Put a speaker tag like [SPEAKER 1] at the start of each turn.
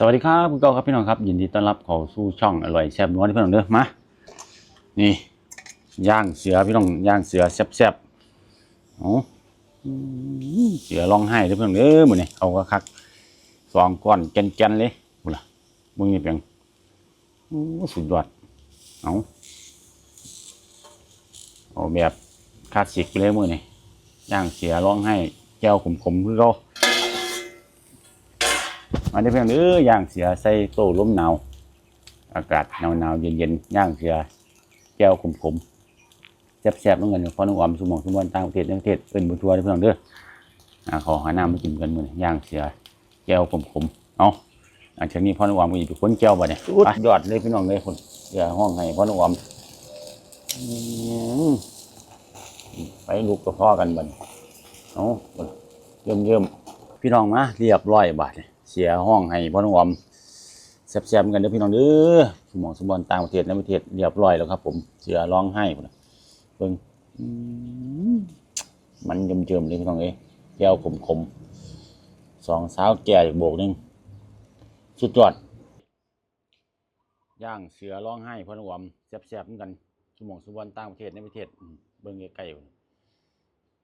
[SPEAKER 1] สวัสดีครับคุณเก้าครับพี่น้องครับ ยินดีต้อนรับเข้าสู่ช่องอร่อยแซ่บนัวที่พี่น้องเด้อมานี่ย่างเสือพี่น้องย่างเสือแซ่บๆโอ้อืมเสือร้องไห้เด้อพี่น้องเด้อมื้อนี้เอาก็คักสองก้อนแกนๆเลยพุ่นล่ะมึงนี่เพียงโอ้สุดยอดเอาเอาแบบคลาสสิกไปเลยมือนี้ย่างเสือร้องไห้แก้วขมๆคือเก่า มาได้เพียงเออย่างเสียใส่โต้ลมหนาวอากาศหนาวหนาวเย็นเย็นย่างเสียแก้วขมขมๆแซ่บๆต้องเงินเพราะน้องอมสมองสมบัติต่างประเทศต่างประเทศเป็นบุทัวร์ได้เพียงเด้ออขอหาน้ำมากินกันมื้อย่างเสียแก้วขมขมเอาอันเช่นนี้พ่อน้องออมก็อยู่คนแก้วบ่เนี่ยยอดเลยพี่น้องเลยคนอย่าห้องให้พ่อน้องอมไปลูกกับพ่อกันบ่เนี่ยเอาเยิ่มเยิ่มพี่น้องมาเรียบร้อยบาทเนี่ย เสียห้องให้พ่อน้องออมแซ่บๆกันเด้อพี่น้องเด้อสมองสมบัติต่างประเทศในประเทศเรียบร้อยแล้วครับ ผมเสือร้องไห้พุ่นเบิ่งมันเจิมๆเลยพี่น้องเอ้ยแก้วขมๆสองสาวแก่อีกโบกหนึงสุดยอดย่างเสือร้องไห้พ่อน้องออมแซ่บๆเหมือนกันสมองสมบัติต่างประเทศในประเทศเบิ่งใกล้ๆ